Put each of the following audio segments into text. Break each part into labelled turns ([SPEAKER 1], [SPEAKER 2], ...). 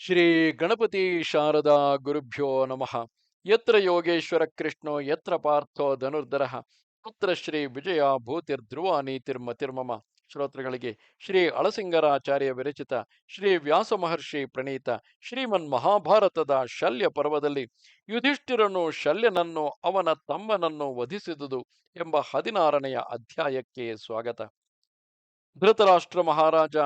[SPEAKER 1] ಶ್ರೀ ಗಣಪತಿ ಶಾರದಾ ಗುರುಭ್ಯೋ ನಮಃ. ಯತ್ರ ಯೋಗೇಶ್ವರ ಕೃಷ್ಣೋ, ಯತ್ರ ಪಾರ್ಥೋ ಧನುರ್ಧರ, ಪುತ್ರ ಶ್ರೀ ವಿಜಯ ತಿರ್ಮ ತಿರ್ಮಮ. ಶ್ರೋತೃಗಳಿಗೆ ಶ್ರೀ ಅಳಸಿಂಗರಾಚಾರ್ಯ ವಿರಚಿತ ಶ್ರೀ ವ್ಯಾಸ ಮಹರ್ಷಿ ಪ್ರಣೀತ ಶ್ರೀಮನ್ ಮಹಾಭಾರತದ ಶಲ್ಯ ಪರ್ವದಲ್ಲಿ ಯುಧಿಷ್ಠಿರನು ಶಲ್ಯನನ್ನು ಅವನ ತಮ್ಮನನ್ನು ವಧಿಸಿದುದು ಎಂಬ ಹದಿನಾರನೆಯ ಅಧ್ಯಾಯಕ್ಕೆ ಸ್ವಾಗತ. ಧೃತರಾಷ್ಟ್ರ ಮಹಾರಾಜ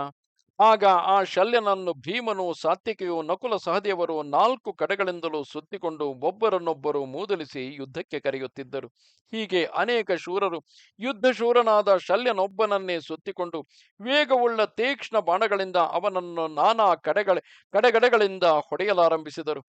[SPEAKER 1] ಆಗ ಆ ಶಲ್ಯನನ್ನು ಭೀಮನು, ಸಾತ್ವಿಕೆಯು, ನಕುಲ ಸಹದೇವರು ನಾಲ್ಕು ಕಡೆಗಳಿಂದಲೂ ಸುತ್ತಿಕೊಂಡು ಒಬ್ಬರನ್ನೊಬ್ಬರು ಮೂದಲಿಸಿ ಯುದ್ಧಕ್ಕೆ ಕರೆಯುತ್ತಿದ್ದರು. ಹೀಗೆ ಅನೇಕ ಶೂರರು ಯುದ್ಧ ಶೂರನಾದ ಶಲ್ಯನೊಬ್ಬನನ್ನೇ ಸುತ್ತಿಕೊಂಡು ವೇಗವುಳ್ಳ ತೀಕ್ಷ್ಣ ಬಾಣಗಳಿಂದ ಅವನನ್ನು ನಾನಾ ಕಡೆಗಳ, ಕಡೆಗಡೆಗಳಿಂದ ಹೊಡೆಯಲಾರಂಭಿಸಿದರು.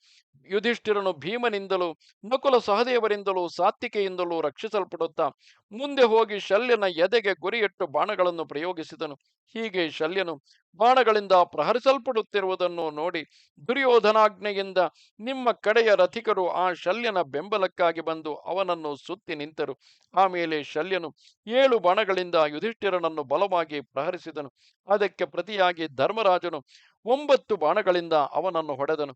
[SPEAKER 1] ಯುಧಿಷ್ಠಿರನು ಭೀಮನಿಂದಲೂ, ನಕುಲ ಸಹದೇವರಿಂದಲೂ, ಸಾತ್ವಿಕೆಯಿಂದಲೂ ರಕ್ಷಿಸಲ್ಪಡುತ್ತಾ ಮುಂದೆ ಹೋಗಿ ಶಲ್ಯನ ಎದೆಗೆ ಗುರಿಯಿಟ್ಟು ಬಾಣಗಳನ್ನು ಪ್ರಯೋಗಿಸಿದನು. ಹೀಗೆ ಶಲ್ಯನು ಬಾಣಗಳಿಂದ ಪ್ರಹರಿಸಲ್ಪಡುತ್ತಿರುವುದನ್ನು ನೋಡಿ ದುರ್ಯೋಧನಾಜ್ಞೆಯಿಂದ ನಿಮ್ಮ ಕಡೆಯ ರಥಿಕರು ಆ ಶಲ್ಯನ ಬೆಂಬಲಕ್ಕಾಗಿ ಬಂದು ಅವನನ್ನು ಸುತ್ತಿ ನಿಂತರು. ಆಮೇಲೆ ಶಲ್ಯನು ಏಳು ಬಾಣಗಳಿಂದ ಯುಧಿಷ್ಠಿರನನ್ನು ಬಲವಾಗಿ ಪ್ರಹರಿಸಿದನು. ಅದಕ್ಕೆ ಪ್ರತಿಯಾಗಿ ಧರ್ಮರಾಜನು ಒಂಬತ್ತು ಬಾಣಗಳಿಂದ ಅವನನ್ನು ಹೊಡೆದನು.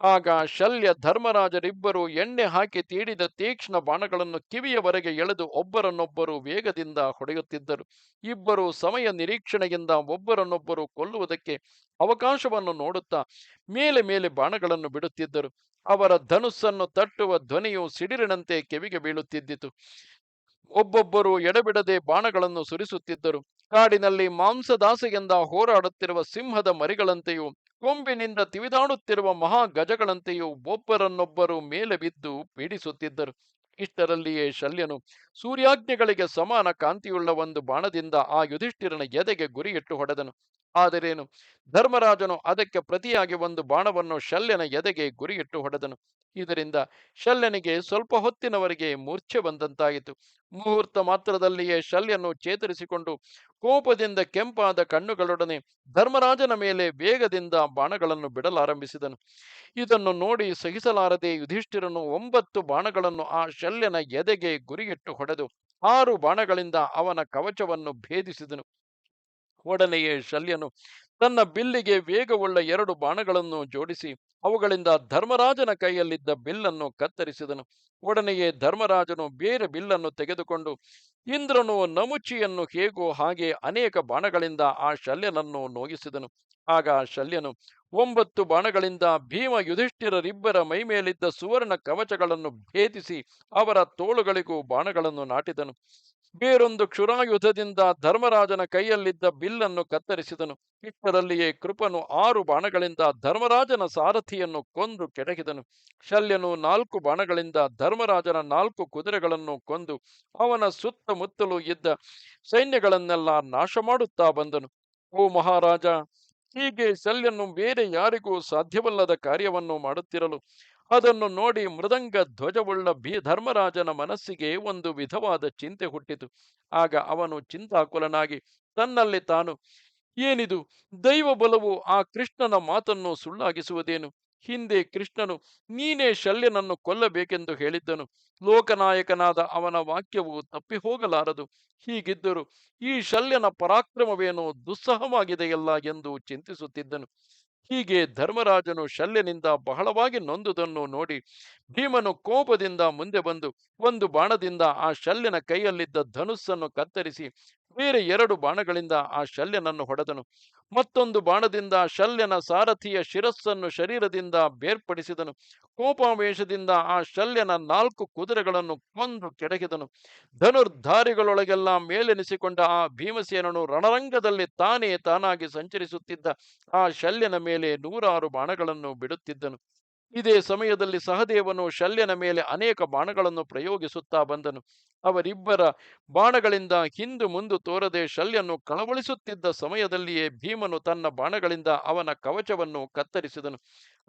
[SPEAKER 1] ಆಗ ಶಲ್ಯ ಧರ್ಮರಾಜರಿಬ್ಬರು ಎಣ್ಣೆ ಹಾಕಿ ತೀಡಿದ ತೀಕ್ಷ್ಣ ಬಾಣಗಳನ್ನು ಕಿವಿಯವರೆಗೆ ಎಳೆದು ಒಬ್ಬರನ್ನೊಬ್ಬರು ವೇಗದಿಂದ ಹೊಡೆಯುತ್ತಿದ್ದರು. ಇಬ್ಬರು ಸಮಯ ನಿರೀಕ್ಷಣೆಯಿಂದ ಒಬ್ಬರನ್ನೊಬ್ಬರು ಕೊಲ್ಲುವುದಕ್ಕೆ ಅವಕಾಶವನ್ನು ನೋಡುತ್ತಾ ಮೇಲೆ ಮೇಲೆ ಬಾಣಗಳನ್ನು ಬಿಡುತ್ತಿದ್ದರು. ಅವರ ಧನುಸ್ಸನ್ನು ತಟ್ಟುವ ಧ್ವನಿಯು ಸಿಡಿರಿನಂತೆ ಕಿವಿಗೆ ಬೀಳುತ್ತಿದ್ದಿತು. ಒಬ್ಬೊಬ್ಬರು ಎಡಬಿಡದೆ ಬಾಣಗಳನ್ನು ಸುರಿಸುತ್ತಿದ್ದರು. ಕಾಡಿನಲ್ಲಿ ಮಾಂಸದಾಸೆಯಿಂದ ಹೋರಾಡುತ್ತಿರುವ ಸಿಂಹದ ಮರಿಗಳಂತೆಯೂ ಕೊಂಬಿನಿಂದ ತಿವಿದಾಡುತ್ತಿರುವ ಮಹಾ ಗಜಗಳಂತೆಯೂ ಒಬ್ಬರನ್ನೊಬ್ಬರು ಮೇಲೆ ಬಿದ್ದು ಪೀಡಿಸುತ್ತಿದ್ದರು. ಇಷ್ಟರಲ್ಲಿಯೇ ಶಲ್ಯನು ಸೂರ್ಯಾಜ್ಞೆಗಳಿಗೆ ಸಮಾನ ಕಾಂತಿಯುಳ್ಳ ಒಂದು ಬಾಣದಿಂದ ಆ ಯುಧಿಷ್ಠಿರನ ಎದೆಗೆ ಗುರಿಯಿಟ್ಟು ಹೊಡೆದನು. ಆದರೇನು? ಧರ್ಮರಾಜನು ಅದಕ್ಕೆ ಪ್ರತಿಯಾಗಿ ಒಂದು ಬಾಣವನ್ನು ಶಲ್ಯನ ಎದೆಗೆ ಗುರಿಯಿಟ್ಟು ಹೊಡೆದನು. ಇದರಿಂದ ಶಲ್ಯನಿಗೆ ಸ್ವಲ್ಪ ಹೊತ್ತಿನವರೆಗೆ ಮೂರ್ಛೆ ಬಂದಂತಾಯಿತು. ಮುಹೂರ್ತ ಮಾತ್ರದಲ್ಲಿಯೇ ಶಲ್ಯನು ಚೇತರಿಸಿಕೊಂಡು ಕೋಪದಿಂದ ಕೆಂಪಾದ ಕಣ್ಣುಗಳೊಡನೆ ಧರ್ಮರಾಜನ ಮೇಲೆ ವೇಗದಿಂದ ಬಾಣಗಳನ್ನು ಬಿಡಲಾರಂಭಿಸಿದನು. ಇದನ್ನು ನೋಡಿ ಸಹಿಸಲಾರದೆ ಯುಧಿಷ್ಠಿರನು ಒಂಬತ್ತು ಬಾಣಗಳನ್ನು ಆ ಶಲ್ಯನ ಎದೆಗೆ ಗುರಿಯಿಟ್ಟು ಹೊಡೆದು ಆರು ಬಾಣಗಳಿಂದ ಅವನ ಕವಚವನ್ನು ಭೇದಿಸಿದನು. ಒಡನೆಯೇ ಶಲ್ಯನು. ತನ್ನ ಬಿಲ್ಲಿಗೆ ವೇಗವುಳ್ಳ ಎರಡು ಬಾಣಗಳನ್ನು ಜೋಡಿಸಿ ಅವುಗಳಿಂದ ಧರ್ಮರಾಜನ ಕೈಯಲ್ಲಿದ್ದ ಬಿಲ್ಲನ್ನು ಕತ್ತರಿಸಿದನು. ಒಡನೆಯೇ ಧರ್ಮರಾಜನು ಬೇರೆ ಬಿಲ್ಲನ್ನು ತೆಗೆದುಕೊಂಡು ಇಂದ್ರನು ನಮುಚಿಯನ್ನು ಹೇಗೋ ಹಾಗೆ ಅನೇಕ ಬಾಣಗಳಿಂದ ಆ ಶಲ್ಯನನ್ನು ನೋಗಿಸಿದನು ಆಗ ಶಲ್ಯನು ಒಂಬತ್ತು ಬಾಣಗಳಿಂದ ಭೀಮ ಯುಧಿಷ್ಠಿರರಿಬ್ಬರ ಮೈಮೇಲಿದ್ದ ಸುವರ್ಣ ಕವಚಗಳನ್ನು ಭೇದಿಸಿ ಅವರ ತೋಳುಗಳಿಗೂ ಬಾಣಗಳನ್ನು ನಾಟಿದನು. ಬೇರೊಂದು ಕ್ಷುರಾಯುಧದಿಂದ ಧರ್ಮರಾಜನ ಕೈಯಲ್ಲಿದ್ದ ಬಿಲ್ಲನ್ನು ಕತ್ತರಿಸಿದನು. ಇಷ್ಟರಲ್ಲಿಯೇ ಕೃಪನು ಆರು ಬಾಣಗಳಿಂದ ಧರ್ಮರಾಜನ ಸಾರಥಿಯನ್ನು ಕೊಂದು ಕೆಡಗಿದನು. ಶಲ್ಯನು ನಾಲ್ಕು ಬಾಣಗಳಿಂದ ಧರ್ಮರಾಜನ ನಾಲ್ಕು ಕುದುರೆಗಳನ್ನು ಕೊಂದು ಅವನ ಸುತ್ತಮುತ್ತಲೂ ಇದ್ದ ಸೈನ್ಯಗಳನ್ನೆಲ್ಲ ನಾಶ ಮಾಡುತ್ತಾ ಬಂದನು. ಓ ಮಹಾರಾಜ, ಹೀಗೆ ಶಲ್ಯನು ಬೇರೆ ಯಾರಿಗೂ ಸಾಧ್ಯವಲ್ಲದ ಕಾರ್ಯವನ್ನು ಮಾಡುತ್ತಿರಲು ಅದನ್ನು ನೋಡಿ ಮೃದಂಗ ಧ್ವಜವುಳ್ಳ ಬಿ ಧರ್ಮರಾಜನ ಮನಸ್ಸಿಗೆ ಒಂದು ವಿಧವಾದ ಚಿಂತೆ ಹುಟ್ಟಿತು. ಆಗ ಅವನು ಚಿಂತಾಕುಲನಾಗಿ, ತನ್ನಲ್ಲಿ ತಾನು ಏನಿದು? ದೈವ ಬಲವು ಆ ಕೃಷ್ಣನ ಮಾತನ್ನು ಸುಳ್ಳಾಗಿಸುವುದೇನು? ಹಿಂದೆ ಕೃಷ್ಣನು ನೀನೇ ಶಲ್ಯನನ್ನು ಕೊಲ್ಲಬೇಕೆಂದು ಹೇಳಿದ್ದನು. ಲೋಕನಾಯಕನಾದ ಅವನ ವಾಕ್ಯವು ತಪ್ಪಿ ಹೋಗಲಾರದು ಹೀಗಿದ್ದರೂ ಈ ಶಲ್ಯನ ಪರಾಕ್ರಮವೇನೋ ದುಸ್ಸಹವಾಗಿದೆಯಲ್ಲ ಎಂದು ಚಿಂತಿಸುತ್ತಿದ್ದನು. ಹೀಗೆ ಧರ್ಮರಾಜನು ಶಲ್ಯನಿಂದ ಬಹಳವಾಗಿ ನೊಂದುದನ್ನು ನೋಡಿ ಭೀಮನು ಕೋಪದಿಂದ ಮುಂದೆ ಬಂದು ಒಂದು ಬಾಣದಿಂದ ಆ ಶಲ್ಯನ ಕೈಯಲ್ಲಿದ್ದ ಧನುಸ್ಸನ್ನು ಕತ್ತರಿಸಿ ಬೇರೆ ಎರಡು ಬಾಣಗಳಿಂದ ಆ ಶಲ್ಯನನ್ನು ಹೊಡೆದನು. ಮತ್ತೊಂದು ಬಾಣದಿಂದ ಶಲ್ಯನ ಸಾರಥಿಯ ಶಿರಸ್ಸನ್ನು ಶರೀರದಿಂದ ಬೇರ್ಪಡಿಸಿದನು. ಕೋಪಾವೇಶದಿಂದ ಆ ಶಲ್ಯನ ನಾಲ್ಕು ಕುದುರೆಗಳನ್ನು ಕೊಂದು ಕೆಡಗಿದನು ಧನುರ್ಧಾರಿಗಳೊಳಗೆಲ್ಲ ಮೇಲೆನಿಸಿಕೊಂಡ ಆ ಭೀಮಸೇನನು ರಣರಂಗದಲ್ಲಿ ತಾನೇ ತಾನಾಗಿ ಸಂಚರಿಸುತ್ತಿದ್ದ ಆ ಶಲ್ಯನ ಮೇಲೆ ನೂರಾರು ಬಾಣಗಳನ್ನು ಬಿಡುತ್ತಿದ್ದನು. ಇದೇ ಸಮಯದಲ್ಲಿ ಸಹದೇವನು ಶಲ್ಯನ ಮೇಲೆ ಅನೇಕ ಬಾಣಗಳನ್ನು ಪ್ರಯೋಗಿಸುತ್ತಾ ಬಂದನು. ಅವರಿಬ್ಬರ ಬಾಣಗಳಿಂದ ಹಿಂದು ಮುಂದು ತೋರದೆ ಶಲ್ಯನು ಕಳವಳಿಸುತ್ತಿದ್ದ ಸಮಯದಲ್ಲಿಯೇ ಭೀಮನು ತನ್ನ ಬಾಣಗಳಿಂದ ಅವನ ಕವಚವನ್ನು ಕತ್ತರಿಸಿದನು.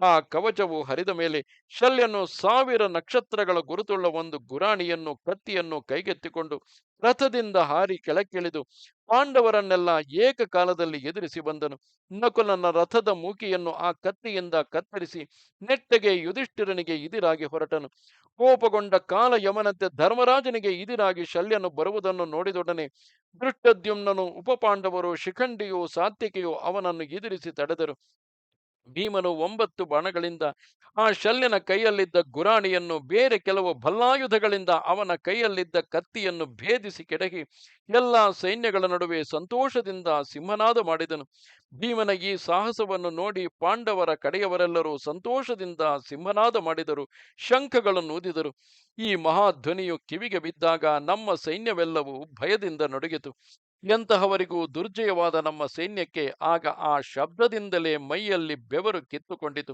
[SPEAKER 1] ಆ ಕವಚವು ಹರಿದ ಮೇಲೆ ಶಲ್ಯನು ಸಾವಿರ ನಕ್ಷತ್ರಗಳ ಗುರುತುಳ್ಳ ಒಂದು ಗುರಾಣಿಯನ್ನು ಕತ್ತಿಯನ್ನು ಕೈಗೆತ್ತಿಕೊಂಡು ರಥದಿಂದ ಹಾರಿ ಕೆಳಕ್ಕಿಳಿದು ಪಾಂಡವರನ್ನೆಲ್ಲ ಏಕಕಾಲದಲ್ಲಿ ಎದುರಿಸಿ ಬಂದನು. ನಕುಲನ ರಥದ ಮೂಕಿಯನ್ನು ಆ ಕತ್ತಿಯಿಂದ ಕತ್ತರಿಸಿ ನೆಟ್ಟಗೆ ಯುಧಿಷ್ಠಿರನಿಗೆ ಇದಿರಾಗಿ ಹೊರಟನು. ಕೋಪಗೊಂಡ ಕಾಲ ಯಮನಂತೆ ಧರ್ಮರಾಜನಿಗೆ ಇದಿರಾಗಿ ಶಲ್ಯನು ಬರುವುದನ್ನು ನೋಡಿದೊಡನೆ ದೃಷ್ಟದ್ಯುಮ್ನನು ಉಪಪಾಂಡವರು ಶಿಖಂಡಿಯು ಸಾತ್ವಿಕೆಯು ಅವನನ್ನು ಎದುರಿಸಿ ತಡೆದರು. ಭೀಮನು ಒಂಬತ್ತು ಬಾಣಗಳಿಂದ ಆ ಶಲ್ಯನ ಕೈಯಲ್ಲಿದ್ದ ಗುರಾಣಿಯನ್ನು ಬೇರೆ ಕೆಲವು ಭಲ್ಲಾಯುಧಗಳಿಂದ ಅವನ ಕೈಯಲ್ಲಿದ್ದ ಕತ್ತಿಯನ್ನು ಭೇದಿಸಿ ಕೆಡಗಿ ಎಲ್ಲ ಸೈನ್ಯಗಳ ನಡುವೆ ಸಂತೋಷದಿಂದ ಸಿಂಹನಾದ ಮಾಡಿದನು. ಭೀಮನ ಈ ಸಾಹಸವನ್ನು ನೋಡಿ ಪಾಂಡವರ ಕಡೆಯವರೆಲ್ಲರೂ ಸಂತೋಷದಿಂದ ಸಿಂಹನಾದ ಮಾಡಿದರು ಶಂಖಗಳನ್ನು ಊದಿದರು ಈ ಮಹಾಧ್ವನಿಯು ಕಿವಿಗೆ ಬಿದ್ದಾಗ ನಮ್ಮ ಸೈನ್ಯವೆಲ್ಲವೂ ಭಯದಿಂದ ನಡುಗಿತು. ಎಂತಹವರಿಗೂ ದುರ್ಜಯವಾದ ನಮ್ಮ ಸೈನ್ಯಕ್ಕೆ ಆಗ ಆ ಶಬ್ದದಿಂದಲೇ ಮೈಯಲ್ಲಿ ಬೆವರು ಕಿತ್ತುಕೊಂಡಿತು.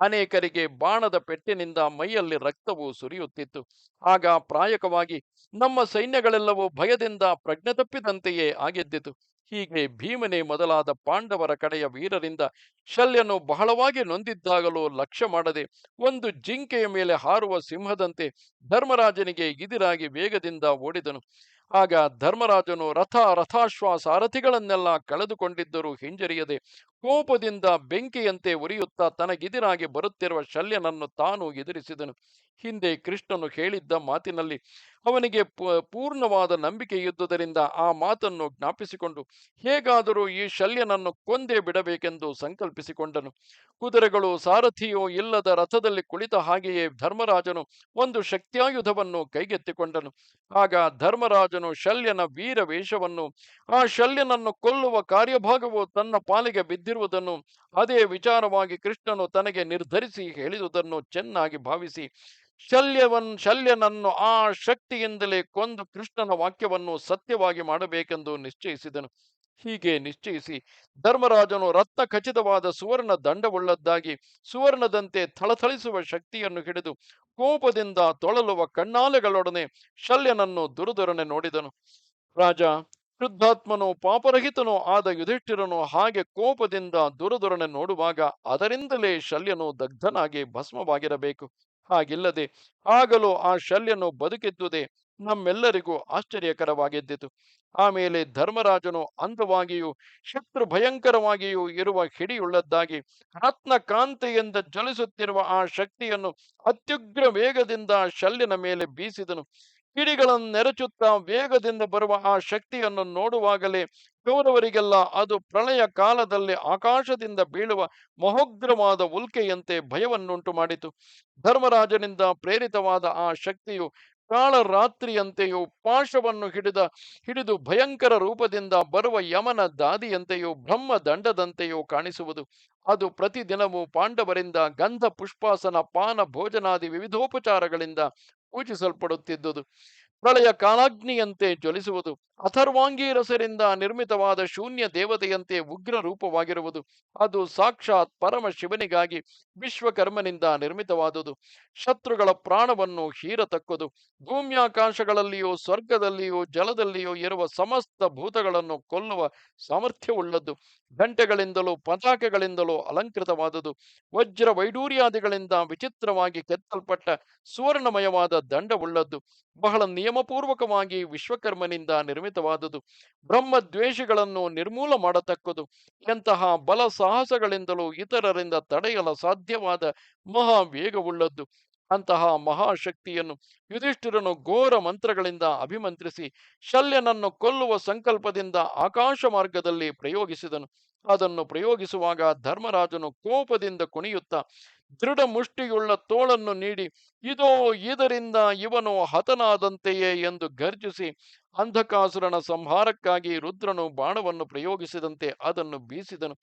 [SPEAKER 1] ಅನೇಕರಿಗೆ ಬಾಣದ ಪೆಟ್ಟಿನಿಂದ ಮೈಯಲ್ಲಿ ರಕ್ತವು ಸುರಿಯುತ್ತಿತ್ತು. ಆಗ ಪ್ರಾಯಕವಾಗಿ ನಮ್ಮ ಸೈನ್ಯಗಳೆಲ್ಲವೂ ಭಯದಿಂದ ಪ್ರಜ್ಞೆ ತಪ್ಪಿದಂತೆಯೇ ಆಗಿದ್ದಿತು. ಹೀಗೆ ಭೀಮನೆ ಮೊದಲಾದ ಪಾಂಡವರ ಕಡೆಯ ವೀರರಿಂದ ಶಲ್ಯನು ಬಹಳವಾಗಿ ನೊಂದಿದ್ದಾಗಲೂ ಲಕ್ಷ್ಯ ಮಾಡದೆ ಒಂದು ಜಿಂಕೆಯ ಮೇಲೆ ಹಾರುವ ಸಿಂಹದಂತೆ ಧರ್ಮರಾಜನಿಗೆ ಇದಿರಾಗಿ ವೇಗದಿಂದ ಓಡಿದನು. ಆಗ ಧರ್ಮರಾಜನು ರಥ ರಥಾಶ್ವ ಸಾರಥಿಗಳನ್ನೆಲ್ಲ ಕಳೆದುಕೊಂಡಿದ್ದರೂ ಹಿಂಜರಿಯದೆ ಕೋಪದಿಂದ ಬೆಂಕಿಯಂತೆ ಉರಿಯುತ್ತಾ ತನಗೆದಿರಾಗಿ ಬರುತ್ತಿರುವ ಶಲ್ಯನನ್ನು ತಾನು ಎದುರಿಸಿದನು. ಹಿಂದೆ ಕೃಷ್ಣನು ಹೇಳಿದ್ದ ಮಾತಿನಲ್ಲಿ ಅವನಿಗೆ ಪೂರ್ಣವಾದ ನಂಬಿಕೆ ಇದ್ದುದರಿಂದ ಆ ಮಾತನ್ನು ಜ್ಞಾಪಿಸಿಕೊಂಡು, ಹೇಗಾದರೂ ಈ ಶಲ್ಯನನ್ನು ಕೊಂದೇ ಬಿಡಬೇಕೆಂದು ಸಂಕಲ್ಪಿಸಿಕೊಂಡನು. ಕುದುರೆಗಳು ಸಾರಥಿಯೋ ಇಲ್ಲದ ರಥದಲ್ಲಿ ಕುಳಿತ ಹಾಗೆಯೇ ಧರ್ಮರಾಜನು ಒಂದು ಶಕ್ತಿಯಾಯುಧವನ್ನು ಕೈಗೆತ್ತಿಕೊಂಡನು. ಆಗ ಧರ್ಮರಾಜನು ಶಲ್ಯನ ವೀರ ವೇಷವನ್ನು ಆ ಶಲ್ಯನನ್ನು ಕೊಲ್ಲುವ ಕಾರ್ಯಭಾಗವು ತನ್ನ ಪಾಲಿಗೆ ಬಿದ್ದಿರುವುದನ್ನು ಅದೇ ವಿಚಾರವಾಗಿ ಕೃಷ್ಣನು ತನಗೆ ನಿರ್ಧರಿಸಿ ಹೇಳಿದುದನ್ನು ಚೆನ್ನಾಗಿ ಭಾವಿಸಿ ಶಲ್ಯವನ್ ಶಲ್ಯನನ್ನು ಆ ಶಕ್ತಿಯಿಂದಲೇ ಕೊಂದು ಕೃಷ್ಣನ ವಾಕ್ಯವನ್ನು ಸತ್ಯವಾಗಿ ಮಾಡಬೇಕೆಂದು ನಿಶ್ಚಯಿಸಿದನು. ಹೀಗೆ ನಿಶ್ಚಯಿಸಿ ಧರ್ಮರಾಜನು ರತ್ನ ಖಚಿತವಾದ ಸುವರ್ಣ ದಂಡವುಳ್ಳದ್ದಾಗಿ, ಸುವರ್ಣದಂತೆ ಥಳಥಳಿಸುವ ಶಕ್ತಿಯನ್ನು ಹಿಡಿದು ಕೋಪದಿಂದ ತೊಳಲುವ ಕಣ್ಣಾಲೆಗಳೊಡನೆ ಶಲ್ಯನನ್ನು ದುರುದುರನೆ ನೋಡಿದನು. ರಾಜ ಶುದ್ಧಾತ್ಮನು ಪಾಪರಹಿತನೋ ಆದ ಯುಧಿಷ್ಠಿರನು ಹಾಗೆ ಕೋಪದಿಂದ ದುರದುರನೆ ನೋಡುವಾಗ ಅದರಿಂದಲೇ ಶಲ್ಯನು ದಗ್ಧನಾಗಿ ಭಸ್ಮವಾಗಿರಬೇಕು. ಹಾಗಿಲ್ಲದೆ ಆಗಲೂ ಆ ಶಲ್ಯನು ಬದುಕಿದ್ದುದೇ ನಮ್ಮೆಲ್ಲರಿಗೂ ಆಶ್ಚರ್ಯಕರವಾಗಿದ್ದಿತು. ಆಮೇಲೆ ಧರ್ಮರಾಜನು ಅಂದವಾಗಿಯೂ ಶತ್ರು ಭಯಂಕರವಾಗಿಯೂ ಇರುವ ಹಿಡಿಯುಳ್ಳದ್ದಾಗಿ ರತ್ನ ಕಾಂತಿಯಿಂದ ಜ್ವಲಿಸುತ್ತಿರುವ ಆ ಶಕ್ತಿಯನ್ನು ಅತ್ಯುಗ್ರ ವೇಗದಿಂದ ಶಲ್ಯನ ಮೇಲೆ ಬೀಸಿದನು. ಕಿಡಿಗಳನ್ನು ನೆರಚುತ್ತಾ ವೇಗದಿಂದ ಬರುವ ಆ ಶಕ್ತಿಯನ್ನು ನೋಡುವಾಗಲೇ ಕೌರವರಿಗೆಲ್ಲ ಅದು ಪ್ರಳಯ ಕಾಲದಲ್ಲಿ ಆಕಾಶದಿಂದ ಬೀಳುವ ಮಹೋಗ್ರವಾದ ಉಲ್ಕೆಯಂತೆ ಭಯವನ್ನುಂಟು ಮಾಡಿತು. ಧರ್ಮರಾಜನಿಂದ ಪ್ರೇರಿತವಾದ ಆ ಶಕ್ತಿಯು ಕಾಳರಾತ್ರಿಯಂತೆಯೂ ಪಾಶವನ್ನು ಹಿಡಿದ, ಹಿಡಿದು ಭಯಂಕರ ರೂಪದಿಂದ ಬರುವ ಯಮನ ದಾದಿಯಂತೆಯೂ ಬ್ರಹ್ಮ ದಂಡದಂತೆಯೂ ಕಾಣಿಸುವುದು. ಅದು ಪ್ರತಿದಿನವೂ ಪಾಂಡವರಿಂದ ಗಂಧ ಪುಷ್ಪಾಸನ ಪಾನ ಭೋಜನಾದಿ ವಿವಿಧೋಪಚಾರಗಳಿಂದ ಪೂಜಿಸಲ್ಪಡುತ್ತಿದ್ದುದು. ಪ್ರಳಯ ಕಾಲಾಗ್ನಿಯಂತೆ ಜ್ವಲಿಸುವುದು. ಅಥರ್ವಾಂಗಿ ರಸರಿಂದ ನಿರ್ಮಿತವಾದ ಶೂನ್ಯ ದೇವತೆಯಂತೆ ಉಗ್ರ ರೂಪವಾಗಿರುವುದು. ಅದು ಸಾಕ್ಷಾತ್ ಪರಮ ಶಿವನಿಗಾಗಿ ವಿಶ್ವಕರ್ಮನಿಂದ ನಿರ್ಮಿತವಾದುದು. ಶತ್ರುಗಳ ಪ್ರಾಣವನ್ನು ಹೀರತಕ್ಕದು. ಭೂಮ್ಯಾಕಾಶಗಳಲ್ಲಿಯೂ, ಸ್ವರ್ಗದಲ್ಲಿಯೋ, ಜಲದಲ್ಲಿಯೋ ಇರುವ ಸಮಸ್ತ ಭೂತಗಳನ್ನು ಕೊಲ್ಲುವ ಸಾಮರ್ಥ್ಯವುಳ್ಳದ್ದು. ಗಂಟೆಗಳಿಂದಲೂ ಪತಾಕೆಗಳಿಂದಲೂ ಅಲಂಕೃತವಾದುದು. ವಜ್ರ ವೈಡೂರ್ಯಾದಿಗಳಿಂದ ವಿಚಿತ್ರವಾಗಿ ಕೆತ್ತಲ್ಪಟ್ಟ ಸುವರ್ಣಮಯವಾದ ದಂಡವುಳ್ಳದ್ದು. ಬಹಳ ನಿಯಮಪೂರ್ವಕವಾಗಿ ವಿಶ್ವಕರ್ಮನಿಂದ ನಿರ್ಮಿತವಾದುದು ಬ್ರಹ್ಮದ್ವೇಷಗಳನ್ನು ನಿರ್ಮೂಲ ಮಾಡತಕ್ಕದು. ಎಂತಹ ಬಲ ಸಾಹಸಗಳಿಂದಲೂ ಇತರರಿಂದ ತಡೆಯಲು ಸಾಧ್ಯವಾದ ಮಹಾ ವೇಗವುಳ್ಳದ್ದು ಅಂತಹ ಮಹಾಶಕ್ತಿಯನ್ನು ಯುಧಿಷ್ಠಿರನು ಘೋರ ಮಂತ್ರಗಳಿಂದ ಅಭಿಮಂತ್ರಿಸಿ ಶಲ್ಯನನ್ನು ಕೊಲ್ಲುವ ಸಂಕಲ್ಪದಿಂದ ಆಕಾಶ ಮಾರ್ಗದಲ್ಲಿ ಪ್ರಯೋಗಿಸಿದನು. ಅದನ್ನು ಪ್ರಯೋಗಿಸುವಾಗ ಧರ್ಮರಾಜನು ಕೋಪದಿಂದ ಕುಣಿಯುತ್ತಾ ದೃಢ ಮುಷ್ಟಿಯುಳ್ಳ ತೋಳನ್ನು ನೀಡಿ, ಇದೋ ಇದರಿಂದ ಇವನು ಹತನಾದಂತೆಯೇ ಎಂದು ಗರ್ಜಿಸಿ, ಅಂಧಕಾಸುರನ ಸಂಹಾರಕ್ಕಾಗಿ ರುದ್ರನು ಬಾಣವನ್ನು ಪ್ರಯೋಗಿಸಿದಂತೆ ಅದನ್ನು ಬೀಸಿದನು.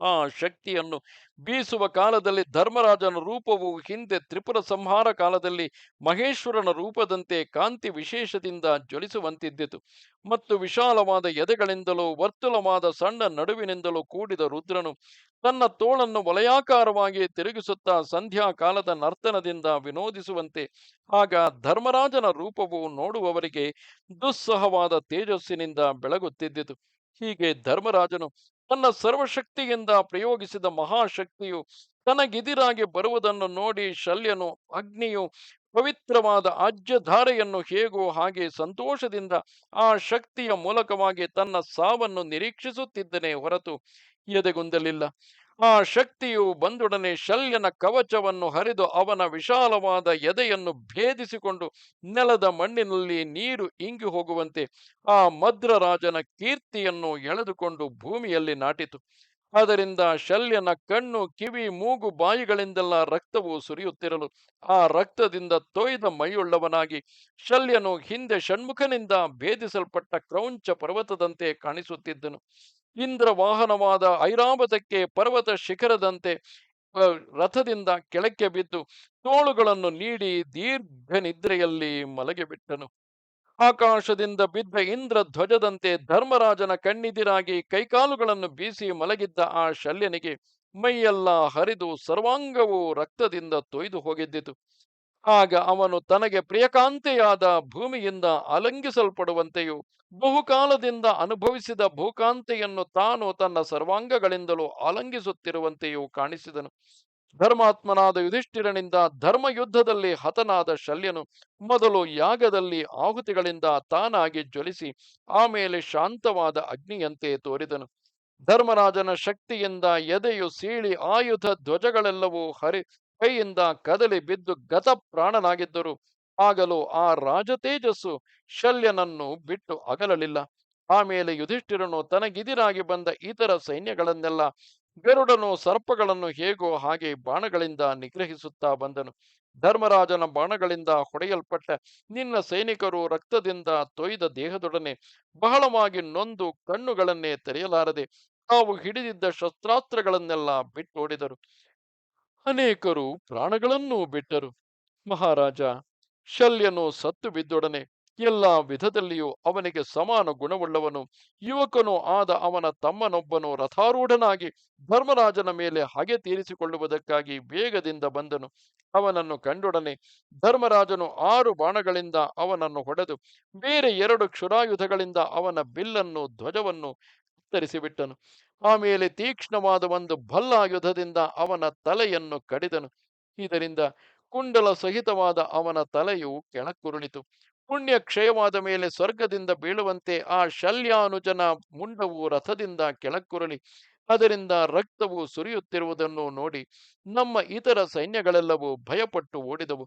[SPEAKER 1] ಆ ಶಕ್ತಿಯನ್ನು ಬೀಸುವ ಕಾಲದಲ್ಲಿ ಧರ್ಮರಾಜನ ರೂಪವು ಹಿಂದೆ ತ್ರಿಪುರ ಸಂಹಾರ ಕಾಲದಲ್ಲಿ ಮಹೇಶ್ವರನ ರೂಪದಂತೆ ಕಾಂತಿ ವಿಶೇಷದಿಂದ ಜ್ವಲಿಸುವಂತಿದ್ದಿತು. ಮತ್ತು ವಿಶಾಲವಾದ ಎದೆಗಳಿಂದಲೂ ವರ್ತುಲವಾದ ಸಣ್ಣ ನಡುವಿನಿಂದಲೂ ಕೂಡಿದ ರುದ್ರನು ತನ್ನ ತೋಳನ್ನು ವಲಯಾಕಾರವಾಗಿ ತಿರುಗಿಸುತ್ತಾ ಸಂಧ್ಯಾ ಕಾಲದ ನರ್ತನದಿಂದ ವಿನೋದಿಸುವಂತೆ, ಆಗ ಧರ್ಮರಾಜನ ರೂಪವು ನೋಡುವವರಿಗೆ ದುಸ್ಸಹವಾದ ತೇಜಸ್ಸಿನಿಂದ ಬೆಳಗುತ್ತಿದ್ದಿತು. ಹೀಗೆ ಧರ್ಮರಾಜನು ತನ್ನ ಸರ್ವಶಕ್ತಿಯಿಂದ ಪ್ರಯೋಗಿಸಿದ ಮಹಾಶಕ್ತಿಯು ತನಗೆದಿರಾಗಿ ಬರುವುದನ್ನು ನೋಡಿ ಶಲ್ಯನು, ಅಗ್ನಿಯು, ಪವಿತ್ರವಾದ ಆಜ್ಯಧಾರೆಯನ್ನು ಹೇಗೋ ಹಾಗೆ ಸಂತೋಷದಿಂದ ಆ ಶಕ್ತಿಯ ಮೂಲಕವಾಗಿ ತನ್ನ ಸಾವನ್ನು ನಿರೀಕ್ಷಿಸುತ್ತಿದ್ದನೇ ಹೊರತು ಎದೆಗುಂದಲಿಲ್ಲ. ಆ ಶಕ್ತಿಯು ಬಂದೊಡನೆ ಶಲ್ಯನ ಕವಚವನ್ನು ಹರಿದು ಅವನ ವಿಶಾಲವಾದ ಎದೆಯನ್ನು ಭೇದಿಸಿಕೊಂಡು ನೆಲದ ಮಣ್ಣಿನಲ್ಲಿ ನೀರು ಇಂಗಿ ಹೋಗುವಂತೆ ಆ ಮದ್ರರಾಜನ ಕೀರ್ತಿಯನ್ನು ಎಳೆದುಕೊಂಡು ಭೂಮಿಯಲ್ಲಿ ನಾಟಿತು. ಅದರಿಂದ ಶಲ್ಯನ ಕಣ್ಣು, ಕಿವಿ, ಮೂಗು ಬಾಯಿಗಳಿಂದೆಲ್ಲ ರಕ್ತವು ಸುರಿಯುತ್ತಿರಲು ಆ ರಕ್ತದಿಂದ ತೊಯ್ದ ಮೈಯುಳ್ಳವನಾಗಿ ಶಲ್ಯನು ಹಿಂದೆ ಷಣ್ಮುಖನಿಂದ ಭೇದಿಸಲ್ಪಟ್ಟ ಕ್ರೌಂಚ ಪರ್ವತದಂತೆ ಕಾಣಿಸುತ್ತಿದ್ದನು. ಇಂದ್ರ ವಾಹನವಾದ ಐರಾವತಕ್ಕೆ ಪರ್ವತ ಶಿಖರದಂತೆ ರಥದಿಂದ ಕೆಳಕ್ಕೆ ಬಿದ್ದು ತೋಳುಗಳನ್ನು ನೀಡಿ ದೀರ್ಘ ನಿದ್ರೆಯಲ್ಲಿ ಮಲಗಿಬಿಟ್ಟನು ಆಕಾಶದಿಂದ ಬಿದ್ದ ಇಂದ್ರ ಧ್ವಜದಂತೆ ಧರ್ಮರಾಜನ ಕಣ್ಣಿದಿರಾಗಿ ಕೈಕಾಲುಗಳನ್ನು ಬೀಸಿ ಮಲಗಿದ್ದ ಆ ಶಲ್ಯನಿಗೆ ಮೈಯೆಲ್ಲ ಹರಿದು ಸರ್ವಾಂಗವು ರಕ್ತದಿಂದ ತೊಯ್ದು ಹೋಗಿದ್ದಿತು. ಆಗ ಅವನು ತನಗೆ ಪ್ರಿಯಕಾಂತೆಯಾದ ಭೂಮಿಯಿಂದ ಅಲಂಗಿಸಲ್ಪಡುವಂತೆಯೂ ಬಹುಕಾಲದಿಂದ ಅನುಭವಿಸಿದ ಭೂಕಾಂತೆಯನ್ನು ತಾನು ತನ್ನ ಸರ್ವಾಂಗಗಳಿಂದಲೂ ಅಲಂಗಿಸುತ್ತಿರುವಂತೆಯೂ ಕಾಣಿಸಿದನು. ಧರ್ಮಾತ್ಮನಾದ ಯುಧಿಷ್ಠಿರನಿಂದ ಧರ್ಮಯುದ್ಧದಲ್ಲಿ ಹತನಾದ ಶಲ್ಯನು ಮೊದಲು ಯಾಗದಲ್ಲಿ ಆಹುತಿಗಳಿಂದ ತಾನಾಗಿ ಜ್ವಲಿಸಿ ಆಮೇಲೆ ಶಾಂತವಾದ ಅಗ್ನಿಯಂತೆ ತೋರಿದನು. ಧರ್ಮರಾಜನ ಶಕ್ತಿಯಿಂದ ಎದೆಯು ಸೀಳಿ ಆಯುಧ ಧ್ವಜಗಳೆಲ್ಲವೂ ಹರಿ ಕೈಯಿಂದ ಕದಲಿ ಬಿದ್ದು ಗತ ಪ್ರಾಣನಾಗಿದ್ದರು ಆಗಲೂ ಆ ರಾಜತೇಜಸ್ಸು ಶಲ್ಯನನ್ನು ಬಿಟ್ಟು ಅಗಲಲಿಲ್ಲ. ಆಮೇಲೆ ಯುಧಿಷ್ಠಿರನು ತನಗಿದಿರಾಗಿ ಬಂದ ಇತರ ಸೈನ್ಯಗಳನ್ನೆಲ್ಲ ಗರುಡನು ಸರ್ಪಗಳನ್ನು ಹೇಗೋ ಹಾಗೆ ಬಾಣಗಳಿಂದ ನಿಗ್ರಹಿಸುತ್ತಾ ಬಂದನು. ಧರ್ಮರಾಜನ ಬಾಣಗಳಿಂದ ಹೊಡೆಯಲ್ಪಟ್ಟ ನಿನ್ನ ಸೈನಿಕರು ರಕ್ತದಿಂದ ತೊಯ್ದ ದೇಹದೊಡನೆ ಬಹಳವಾಗಿ ನೊಂದು ಕಣ್ಣುಗಳನ್ನೇ ತೆರೆಯಲಾರದೆ ತಾವು ಹಿಡಿದಿದ್ದ ಶಸ್ತ್ರಾಸ್ತ್ರಗಳನ್ನೆಲ್ಲ ಬಿಟ್ಟೋಡಿದರು. ಅನೇಕರು ಪ್ರಾಣಗಳನ್ನೂ ಬಿಟ್ಟರು. ಮಹಾರಾಜ, ಶಲ್ಯನು ಸತ್ತು ಬಿದ್ದೊಡನೆ ಎಲ್ಲ ವಿಧದಲ್ಲಿಯೂ ಅವನಿಗೆ ಸಮಾನ ಗುಣವುಳ್ಳವನು. ಯುವಕನು ಆದ ಅವನ ತಮ್ಮನೊಬ್ಬನು ರಥಾರೂಢನಾಗಿ ಧರ್ಮರಾಜನ ಮೇಲೆ ಹಗೆ ತೀರಿಸಿಕೊಳ್ಳುವುದಕ್ಕಾಗಿ ವೇಗದಿಂದ ಬಂದನು. ಅವನನ್ನು ಕಂಡೊಡನೆ ಧರ್ಮರಾಜನು ಆರು ಬಾಣಗಳಿಂದ ಅವನನ್ನು ಹೊಡೆದು ಬೇರೆ ಎರಡು ಕ್ಷುರಾಯುಧಗಳಿಂದ ಅವನ ಬಿಲ್ಲನ್ನು ಧ್ವಜವನ್ನು ಕತ್ತರಿಸಿಬಿಟ್ಟನು. ಆಮೇಲೆ ತೀಕ್ಷ್ಣವಾದ ಒಂದು ಭಲ್ಲಾಯುಧದಿಂದ ಅವನ ತಲೆಯನ್ನು ಕಡಿದನು. ಇದರಿಂದ ಕುಂಡಲ ಸಹಿತವಾದ ಅವನ ತಲೆಯು ಕೆಳಕ್ಕುರುಳಿತು ಪುಣ್ಯ ಕ್ಷಯವಾದ ಮೇಲೆ ಸ್ವರ್ಗದಿಂದ ಬೀಳುವಂತೆ ಆ ಶಲ್ಯಾನುಜನ ಮುಂಡವು ರಥದಿಂದ ಕೆಳಕ್ಕುರುಳಿ ಅದರಿಂದ ರಕ್ತವು ಸುರಿಯುತ್ತಿರುವುದನ್ನು ನೋಡಿ ನಮ್ಮ ಇತರ ಸೈನ್ಯಗಳೆಲ್ಲವೂ ಭಯಪಟ್ಟು ಓಡಿದವು.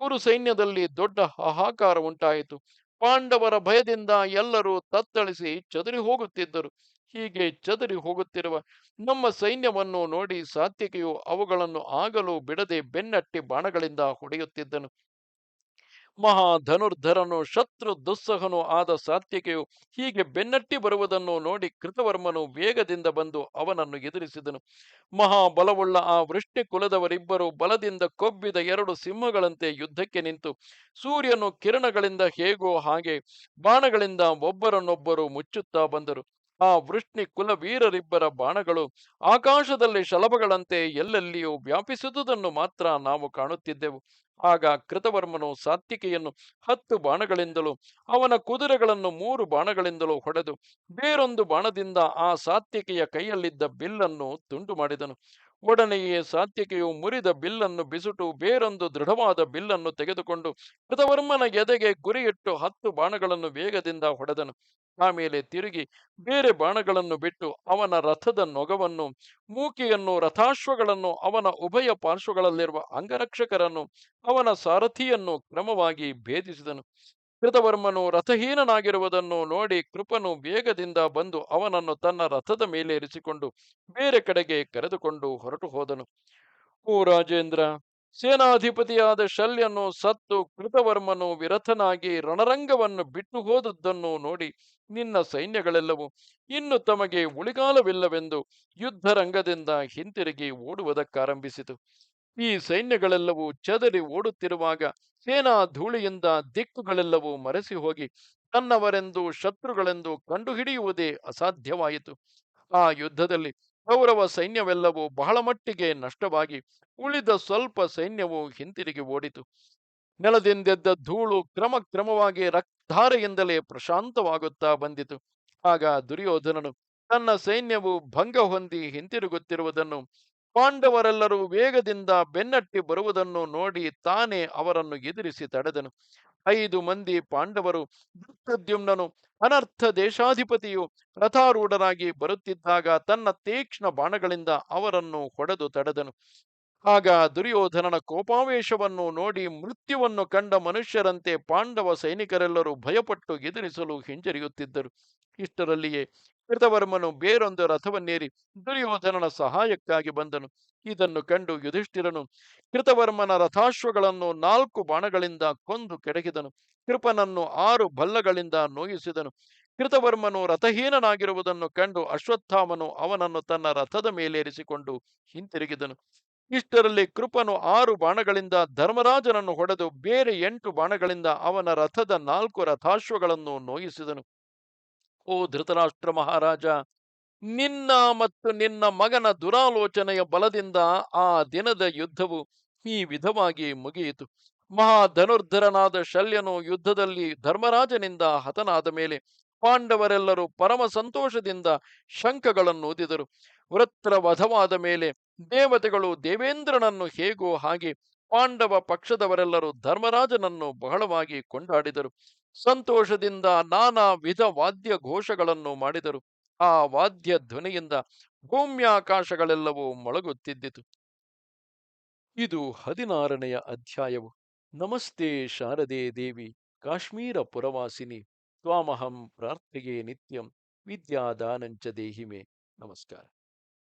[SPEAKER 1] ಕುರು ಸೈನ್ಯದಲ್ಲಿ ದೊಡ್ಡ ಹಾಹಾಕಾರ ಉಂಟಾಯಿತು. ಪಾಂಡವರ ಭಯದಿಂದ ಎಲ್ಲರೂ ತತ್ತಳಿಸಿ ಚದುರಿ ಹೋಗುತ್ತಿದ್ದರು ಹೀಗೆ ಚದರಿ ಹೋಗುತ್ತಿರುವ ನಮ್ಮ ಸೈನ್ಯವನ್ನು ನೋಡಿ ಸಾತ್ವಿಕೆಯು ಅವುಗಳನ್ನು ಆಗಲು ಬಿಡದೆ ಬೆನ್ನಟ್ಟಿ ಬಾಣಗಳಿಂದ ಹೊಡೆಯುತ್ತಿದ್ದನು. ಮಹಾ ಧನುರ್ಧರನು ಶತ್ರು ದುಸ್ಸಹನು ಆದ ಸಾತ್ವಿಕೆಯು ಹೀಗೆ ಬೆನ್ನಟ್ಟಿ ಬರುವುದನ್ನು ನೋಡಿ ಕೃತವರ್ಮನು ವೇಗದಿಂದ ಬಂದು ಅವನನ್ನು ಎದುರಿಸಿದನು. ಮಹಾಬಲವುಳ್ಳ ಆ ವೃಷ್ಟಿ ಕುಲದವರಿಬ್ಬರು ಬಲದಿಂದ ಕೊಬ್ಬಿದ ಎರಡು ಸಿಂಹಗಳಂತೆ ಯುದ್ಧಕ್ಕೆ ನಿಂತು ಸೂರ್ಯನು ಕಿರಣಗಳಿಂದ ಹೇಗೋ ಹಾಗೆ ಬಾಣಗಳಿಂದ ಒಬ್ಬರನ್ನೊಬ್ಬರು ಮುಚ್ಚುತ್ತಾ ಬಂದರು. ಆ ವೃಷ್ಣಿ ಕುಲವೀರರಿಬ್ಬರ ಬಾಣಗಳು ಆಕಾಶದಲ್ಲಿ ಶಲಭಗಳಂತೆ ಎಲ್ಲೆಲ್ಲಿಯೂ ವ್ಯಾಪಿಸುವುದನ್ನು ಮಾತ್ರ ನಾವು ಕಾಣುತ್ತಿದ್ದೆವು. ಆಗ ಕೃತವರ್ಮನು ಸಾತ್ವಿಕೆಯನ್ನು ಹತ್ತು ಬಾಣಗಳಿಂದಲೂ, ಅವನ ಕುದುರೆಗಳನ್ನು ಮೂರು ಬಾಣಗಳಿಂದಲೂ ಹೊಡೆದು, ಬೇರೊಂದು ಬಾಣದಿಂದ ಆ ಸಾತ್ವಿಕೆಯ ಕೈಯಲ್ಲಿದ್ದ ಬಿಲ್ಲನ್ನು ತುಂಡು ಮಾಡಿದನು. ಒಡನೆಯೇ ಸಾತ್ಯಕೆಯು ಮುರಿದ ಬಿಲ್ಲನ್ನು ಬಿಸುಟು ಬೇರೊಂದು ದೃಢವಾದ ಬಿಲ್ಲನ್ನು ತೆಗೆದುಕೊಂಡು ಕೃತವರ್ಮನ ಎದೆಗೆ ಗುರಿಯಿಟ್ಟು ಹತ್ತು ಬಾಣಗಳನ್ನು ವೇಗದಿಂದ ಹೊಡೆದನು. ಆಮೇಲೆ ತಿರುಗಿ ಬೇರೆ ಬಾಣಗಳನ್ನು ಬಿಟ್ಟು ಅವನ ರಥದ ನೊಗವನ್ನು, ಮೂಕಿಯನ್ನು, ರಥಾಶ್ವಗಳನ್ನು, ಅವನ ಉಭಯ ಪಾರ್ಶ್ವಗಳಲ್ಲಿರುವ ಅಂಗರಕ್ಷಕರನ್ನು, ಅವನ ಸಾರಥಿಯನ್ನು ಕ್ರಮವಾಗಿ ಭೇದಿಸಿದನು. ಕೃತವರ್ಮನು ರಥಹೀನನಾಗಿರುವುದನ್ನು ನೋಡಿ ಕೃಪನು ವೇಗದಿಂದ ಬಂದು ಅವನನ್ನು ತನ್ನ ರಥದ ಮೇಲೆ ಇರಿಸಿಕೊಂಡು ಬೇರೆ ಕಡೆಗೆ ಕರೆದುಕೊಂಡು ಹೊರಟು ಹೋದನು. ಓ ರಾಜೇಂದ್ರ, ಸೇನಾಧಿಪತಿಯಾದ ಶಲ್ಯನು ಸತ್ತು ಕೃತವರ್ಮನು ವಿರಥನಾಗಿ ರಣರಂಗವನ್ನು ಬಿಟ್ಟು ಹೋದದ್ದನ್ನು ನೋಡಿ ನಿನ್ನ ಸೈನ್ಯಗಳೆಲ್ಲವೂ ಇನ್ನು ತಮಗೆ ಉಳಿಗಾಲವಿಲ್ಲವೆಂದು ಯುದ್ಧರಂಗದಿಂದ ಹಿಂತಿರುಗಿ ಓಡುವುದಕ್ಕಾರಂಭಿಸಿತು. ಈ ಸೈನ್ಯಗಳೆಲ್ಲವೂ ಚದರಿ ಓಡುತ್ತಿರುವಾಗ ಸೇನಾ ಧೂಳಿಯಿಂದ ದಿಕ್ಕುಗಳೆಲ್ಲವೂ ಮರೆಸಿ ಹೋಗಿ ತನ್ನವರೆಂದು ಶತ್ರುಗಳೆಂದು ಕಂಡುಹಿಡಿಯುವುದೇ ಅಸಾಧ್ಯವಾಯಿತು. ಆ ಯುದ್ಧದಲ್ಲಿ ಕೌರವ ಸೈನ್ಯವೆಲ್ಲವೂ ಬಹಳ ಮಟ್ಟಿಗೆ ನಷ್ಟವಾಗಿ ಉಳಿದ ಸ್ವಲ್ಪ ಸೈನ್ಯವು ಹಿಂತಿರುಗಿ ಓಡಿತು. ನೆಲದಿಂದೆದ್ದ ಧೂಳು ಕ್ರಮ ಕ್ರಮವಾಗಿ ರಕ್ತಧಾರೆಯಿಂದಲೇ ಪ್ರಶಾಂತವಾಗುತ್ತಾ ಬಂದಿತು. ಆಗ ದುರ್ಯೋಧನನು ತನ್ನ ಸೈನ್ಯವು ಭಂಗ ಹೊಂದಿ ಹಿಂತಿರುಗುತ್ತಿರುವುದನ್ನು ಪಾಂಡವರೆಲ್ಲರೂ ವೇಗದಿಂದ ಬೆನ್ನಟ್ಟಿ ಬರುವುದನ್ನು ನೋಡಿ ತಾನೇ ಅವರನ್ನು ಎದುರಿಸಿ ತಡೆದನು. ಐದು ಮಂದಿ ಪಾಂಡವರು ಧೃಷ್ಟದ್ಯುಮ್ನನು ಅನರ್ಥ ದೇಶಾಧಿಪತಿಯು ರಥಾರೂಢರಾಗಿ ಬರುತ್ತಿದ್ದಾಗ ತನ್ನ ತೀಕ್ಷ್ಣ ಬಾಣಗಳಿಂದ ಅವರನ್ನು ಹೊಡೆದು ತಡೆದನು. ಆಗ ದುರ್ಯೋಧನನ ಕೋಪಾವೇಶವನ್ನು ನೋಡಿ ಮೃತ್ಯುವನ್ನು ಕಂಡ ಮನುಷ್ಯರಂತೆ ಪಾಂಡವ ಸೈನಿಕರೆಲ್ಲರೂ ಭಯಪಟ್ಟು ಎದುರಿಸಲು ಹಿಂಜರಿಯುತ್ತಿದ್ದರು. ಇಷ್ಟರಲ್ಲಿಯೇ ಕೃತವರ್ಮನು ಬೇರೊಂದು ರಥವನ್ನೇರಿ ದುರ್ಯೋಧನನ ಸಹಾಯಕ್ಕಾಗಿ ಬಂದನು. ಇದನ್ನು ಕಂಡು ಯುಧಿಷ್ಠಿರನು ಕೃತವರ್ಮನ ರಥಾಶ್ವಗಳನ್ನು ನಾಲ್ಕು ಬಾಣಗಳಿಂದ ಕೊಂದು ಕೆಡಗಿದನು. ಕೃಪನನ್ನು ಆರು ಬಲ್ಲಗಳಿಂದ ನೋಯಿಸಿದನು. ಕೃತವರ್ಮನು ರಥಹೀನನಾಗಿರುವುದನ್ನು ಕಂಡು ಅಶ್ವತ್ಥಾಮನು ಅವನನ್ನು ತನ್ನ ರಥದ ಮೇಲೇರಿಸಿಕೊಂಡು ಹಿಂತಿರುಗಿದನು. ಇಷ್ಟರಲ್ಲಿ ಕೃಪನು ಆರು ಬಾಣಗಳಿಂದ ಧರ್ಮರಾಜನನ್ನು ಹೊಡೆದು ಬೇರೆ ಎಂಟು ಬಾಣಗಳಿಂದ ಅವನ ರಥದ ನಾಲ್ಕು ರಥಾಶ್ವಗಳನ್ನು ನೋಯಿಸಿದನು. ಓ ಧೃತರಾಷ್ಟ್ರ ಮಹಾರಾಜ, ನಿನ್ನ ಮತ್ತು ನಿನ್ನ ಮಗನ ದುರಾಲೋಚನೆಯ ಬಲದಿಂದ ಆ ದಿನದ ಯುದ್ಧವು ಈ ವಿಧವಾಗಿ ಮುಗಿಯಿತು. ಮಹಾಧನುರ್ಧರನಾದ ಶಲ್ಯನು ಯುದ್ಧದಲ್ಲಿ ಧರ್ಮರಾಜನಿಂದ ಹತನಾದ ಮೇಲೆ ಪಾಂಡವರೆಲ್ಲರೂ ಪರಮ ಸಂತೋಷದಿಂದ ಶಂಖಗಳನ್ನು ಊದಿದರು. ವೃತ್ರ ವಧವಾದ ಮೇಲೆ ದೇವತೆಗಳು ದೇವೇಂದ್ರನನ್ನು ಹೇಗೋ ಹಾಗೆ ಪಾಂಡವ ಪಕ್ಷದವರೆಲ್ಲರೂ ಧರ್ಮರಾಜನನ್ನು ಬಹಳವಾಗಿ ಕೊಂಡಾಡಿದರು. ಸಂತೋಷದಿಂದ ನಾನಾ ವಿಧ ವಾದ್ಯ ಘೋಷಗಳನ್ನು ಮಾಡಿದರು. ಆ ವಾದ್ಯ ಧ್ವನಿಯಿಂದ ಭೂಮ್ಯಾಕಾಶಗಳೆಲ್ಲವೂ ಮೊಳಗುತ್ತಿದ್ದಿತು. ಇದು ಹದಿನಾರನೆಯ ಅಧ್ಯಾಯವು. ನಮಸ್ತೆ ಶಾರದೆ ದೇವಿ, ಕಾಶ್ಮೀರ ಪುರವಾಸಿನಿ, ತ್ವಾಮಹಂ ಪ್ರಾರ್ಥೆಯೇ ನಿತ್ಯಂ, ವಿದ್ಯಾದಾನಂಚ ದೇಹಿಮೆ. ನಮಸ್ಕಾರ.